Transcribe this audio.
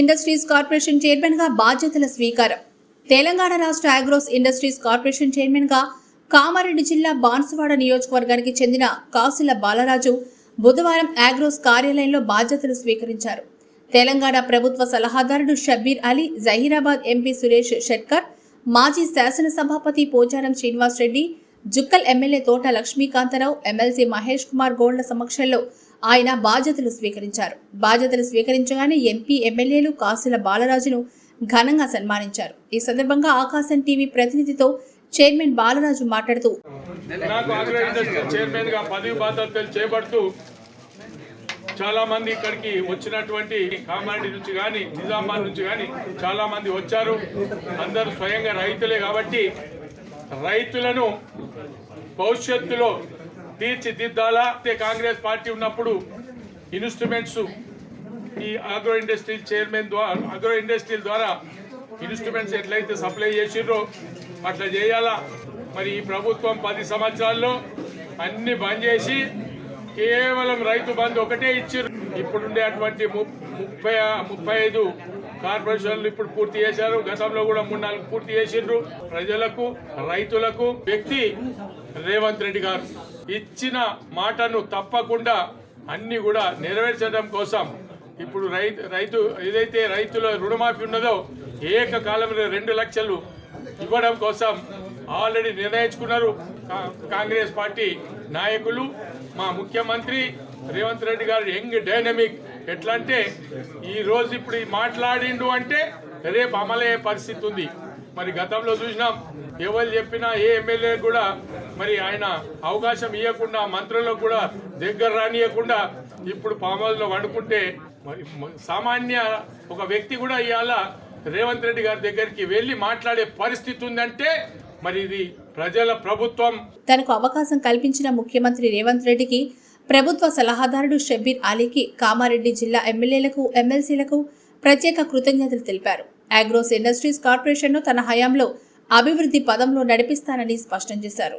Industries corporation చైర్మన్గా బాధ్యతల స్వీకారం. తెలంగాణ రాష్ట్ర ఆగ్రోస్ ఇండస్ట్రీస్ కార్పొరేషన్ చైర్మన్గా కామారెడ్డి జిల్లా బాన్సువాడ నియోజకవర్గానికి చెందిన కాసుల బాలరాజు బుధవారం ఆగ్రోస్ కార్యాలయంలో బాధ్యతలు స్వీకరించారు. తెలంగాణ ప్రభుత్వ సలహాదారుడు షబ్బీర్ అలీ జహీరాబాద్ ఎంపీ సురేష్ షెట్కర్ మాజీ శాసనసభాపతి పోచారం శ్రీనివాస్ రెడ్డి జుక్కల్ ఎమ్మెల్యే తోట లక్ష్మీకాంతరావు ఎమ్మెల్సీ మహేష్ కుమార్ గోల్డ్ల సమక్షంలో ఆయన బాధ్యతలు స్వీకరించారు. బాధ్యతలు స్వీకరించగానే ఎంపీ ఎమ్మెల్యేలు కాసుల బాలరాజును ఘనంగా సన్మానించారు. ఈ సందర్భంగా ఆకాశం టీవీ ప్రతినిధితో చైర్మన్ బాలరాజు మాట్లాడుతూ పదవి చేపడుతూ చాలా మంది ఇక్కడికి వచ్చినటువంటి కామారెడ్డి నుంచి కానీ నిజామాబాద్ నుంచి కానీ చాలా మంది వచ్చారు. అందరూ స్వయంగా రైతులే కాబట్టి రైతులను భవిష్యత్తులో తీర్చిదిద్దాలా? అయితే కాంగ్రెస్ పార్టీ ఉన్నప్పుడు ఇన్స్ట్రుమెంట్స్ ఈ ఆగ్రో ఇండస్ట్రీ చైర్మన్ ద్వారా ఆగ్రో ఇండస్ట్రీల ద్వారా ఇన్స్ట్రుమెంట్స్ ఎట్లయితే సప్లై చేసిర్రో అట్లా చేయాలా? మరి ఈ ప్రభుత్వం పది సంవత్సరాల్లో అన్ని బంద్ చేసి కేవలం రైతు బంధు ఒకటే ఇచ్చారు. ఇప్పుడుండే అటువంటి ము- ముప్పై ముప్పై ఐదు కార్పొరేషన్లు ఇప్పుడు పూర్తి చేశారు. గతంలో కూడా మూడు నాలుగు పూర్తి చేసిండ్రు. ప్రజలకు రైతులకు వ్యక్తి రేవంత్ రెడ్డి గారు ఇచ్చిన మాటను తప్పకుండా అన్ని కూడా నెరవేర్చడం కోసం ఇప్పుడు రైతు రైతు ఏదైతే రైతుల రుణమాఫీ ఉన్నదో ఏకకాలంలో రెండు లక్షలు ఇవ్వడం కోసం ఆల్రెడీ నిర్ణయించుకున్నారు కా- కాంగ్రెస్ పార్టీ నాయకులు మా ముఖ్యమంత్రి రేవంత్ రెడ్డి గారు యంగ్ డైనమిక్. ఎట్లా అంటే ఈరోజు ఇప్పుడు మాట్లాడిండు అంటే రేపు అమలయ్యే పరిస్థితి ఉంది. మరి గతంలో చూసినాం ఎవరు చెప్పినా ఏ ఎమ్మెల్యే కూడా మరి ఆయన అవకాశం ఇవ్వకుండా మంత్రులకు కూడా దగ్గర రానియకుండా ఇప్పుడు పామోల్లో వండుకుంటే మరి సామాన్య ఒక వ్యక్తి కూడా ఇవాళ రేవంత్ రెడ్డి గారి దగ్గరికి వెళ్ళి మాట్లాడే పరిస్థితి ఉందంటే మరి ఇది ప్రజల ప్రభుత్వం. తనకు అవకాశం కల్పించిన ముఖ్యమంత్రి రేవంత్ రెడ్డికి ప్రభుత్వ సలహాదారుడు షబ్బీర్ అలీకి కామారెడ్డి జిల్లా ఎమ్మెల్యేలకు ఎమ్మెల్సీలకు ప్రత్యేక కృతజ్ఞతలు తెలిపారు. ఆగ్రోస్ ఇండస్ట్రీస్ కార్పొరేషన్ను తన హయాంలో అభివృద్ధి పదంలో నడిపిస్తానని స్పష్టం చేశారు.